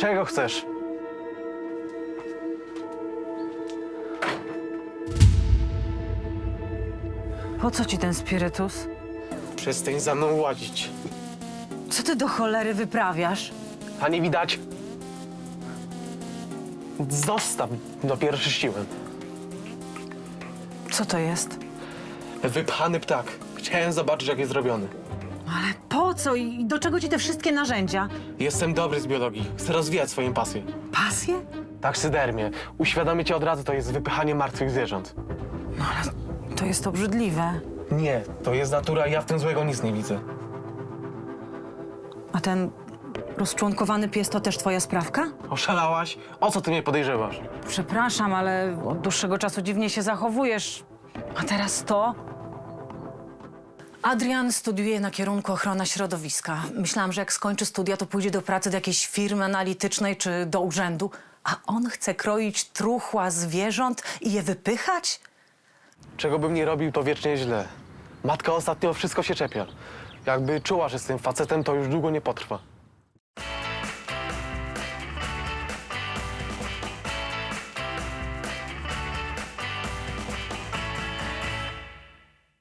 Czego chcesz? Po co ci ten spirytus? Przestań za mną łazić. Co ty do cholery wyprawiasz? A nie widać? Zostaw, dopiero czyściłem. Co to jest? Wypchany ptak. Chciałem zobaczyć, jak jest zrobiony. Ale po co i do czego ci te wszystkie narzędzia? Jestem dobry z biologii. Chcę rozwijać swoją pasję. Pasję? Taksydermię. Uświadomię cię od razu, to jest wypychanie martwych zwierząt. No ale to jest obrzydliwe. Nie, to jest natura i ja w tym złego nic nie widzę. A ten rozczłonkowany pies to też twoja sprawka? Oszalałaś? O co ty mnie podejrzewasz? Przepraszam, ale od dłuższego czasu dziwnie się zachowujesz. A teraz to? Adrian studiuje na kierunku ochrona środowiska. Myślałam, że jak skończy studia, to pójdzie do pracy do jakiejś firmy analitycznej czy do urzędu. A on chce kroić truchła zwierząt i je wypychać? Czego bym nie robił, to wiecznie źle. Matka ostatnio wszystko się czepia. Jakby czuła, że z tym facetem to już długo nie potrwa.